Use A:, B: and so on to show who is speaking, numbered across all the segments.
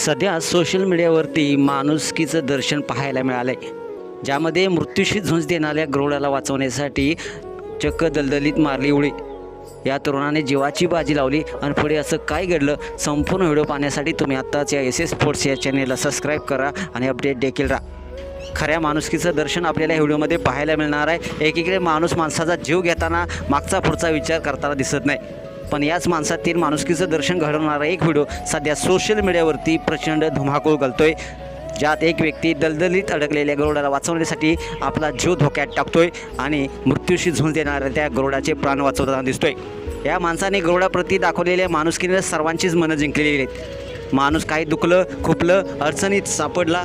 A: सध्या सोशल मीडियावरती माणुसकीचं दर्शन पाहायला मिळालं आहे ज्यामध्ये मृत्यूशी झुंज देणाऱ्या गरुडाला वाचवण्यासाठी चक्क दलदलीत मारली उडी. या तरुणाने जीवाची बाजी लावली आणि पुढे असं काय घडलं? संपूर्ण व्हिडिओ पाहण्यासाठी तुम्ही आत्ताच या एस एस स्पोर्ट्स या चॅनेलला सबस्क्राईब करा आणि अपडेट देखील राहा. खऱ्या माणुसकीचं दर्शन आपल्याला या व्हिडिओमध्ये पाहायला मिळणार आहे. एकीकडे माणूस माणसाचा जीव घेताना मागचा पुढचा विचार करताना दिसत नाही. पण याच माणसातील माणुसकीचं दर्शन घडवणारा एक व्हिडिओ सध्या सोशल मीडियावरती प्रचंड धुमाकूळ घालतोय. ज्यात एक व्यक्ती दलदलीत अडकलेल्या गरुडाला वाचवण्यासाठी आपला जीव धोक्यात टाकतोय आणि मृत्यूशी झुंज देणाऱ्या त्या गरुडाचे प्राण वाचवताना दिसतोय. या माणसाने गरुडाप्रती दाखवलेल्या माणुसकीने सर्वांचीच मनं जिंकलेली आहेत. माणूस काही दुखलं खुपलं अडचणीत सापडला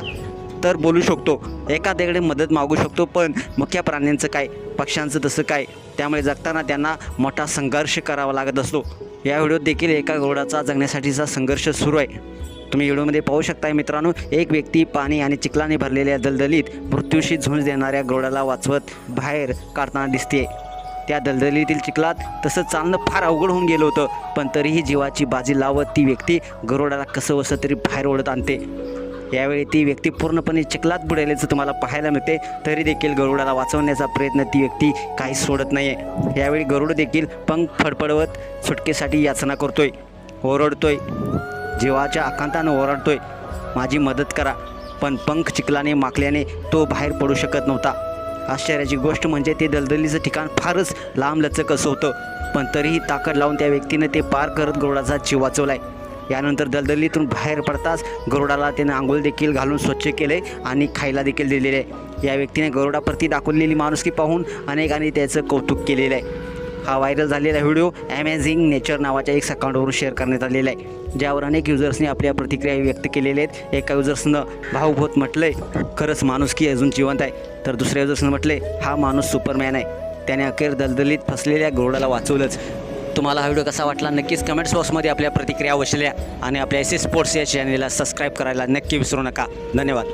A: तर बोलू शकतो. एखाद्याकडे मदत मागू शकतो पण मुख्य प्राण्यांचं काय पक्ष्यांचं तसं काय त्यामुळे जगताना त्यांना मोठा संघर्ष करावा लागत असतो. या व्हिडिओत देखील एका गरुडाचा जगण्यासाठीचा संघर्ष सुरू आहे. तुम्ही व्हिडिओमध्ये पाहू शकताय मित्रांनो एक व्यक्ती पाणी आणि चिखलाने भरलेल्या दलदलीत मृत्यूशी झुंज देणाऱ्या गरुडाला वाचवत बाहेर काढताना दिसते त्या दलदलीतील चिखलात तसं चालणं फार अवघड होऊन गेलं होतं पण तरीही जीवाची बाजी लावत ती व्यक्ती गरुडाला कसं वसं तरी बाहेर ओढत आणते. यावेळी ती व्यक्ती पूर्णपणे चिखलात बुडाल्याचं तुम्हाला पाहायला मिळते. तरी देखील गरुडाला वाचवण्याचा प्रयत्न ती व्यक्ती काही सोडत नाही आहे यावेळी गरुड देखील पंख फडफडवत सुटकेसाठी याचना करतोय. ओरडतोय. जीवाच्या आकांतानं ओरडतोय. माझी मदत करा. पण पंख चिखलाने माकल्याने तो बाहेर पडू शकत नव्हता. आश्चर्याची गोष्ट म्हणजे ते दलदलीचं ठिकाण फारच लांब लचक असं होतं. पण तरीही ताकद लावून त्या व्यक्तीने ते पार करत गरुडाचा जीव वाचवलाय. यानंतर दलदलीतून बाहेर पडताच गरुडाला त्याने आंघोळ देखील घालून स्वच्छ केले आणि खायला देखील दिलेले. आहे या व्यक्तीने गरुडाप्रती दाखवलेली माणुसकी पाहून अनेकांनी त्याचं कौतुक केलेलं आहे. हा व्हायरल झालेला व्हिडिओ ॲमेझिंग नेचर नावाच्या एक अकाउंटवरून शेअर करण्यात आलेला आहे. ज्यावर अनेक युजर्सनी आपल्या प्रतिक्रिया व्यक्त केलेल्या आहेत. एका युजर्सनं भाऊभूत म्हटलंय खरंच माणुसकी अजून जिवंत आहे. तर दुसऱ्या युजर्सनं म्हटलंय हा माणूस सुपरमॅन आहे. त्याने अखेर दलदलीत फसलेल्या गरुडाला वाचवलंच. तुम्हाला हा व्हिडिओ कसा वाटला नक्कीच कमेंट्स बॉक्समध्ये आपल्या प्रतिक्रिया वशल्या आणि आपल्या एस एस स्पोर्ट्स या चॅनेलला सबस्क्राईब करायला नक्की विसरू नका. धन्यवाद.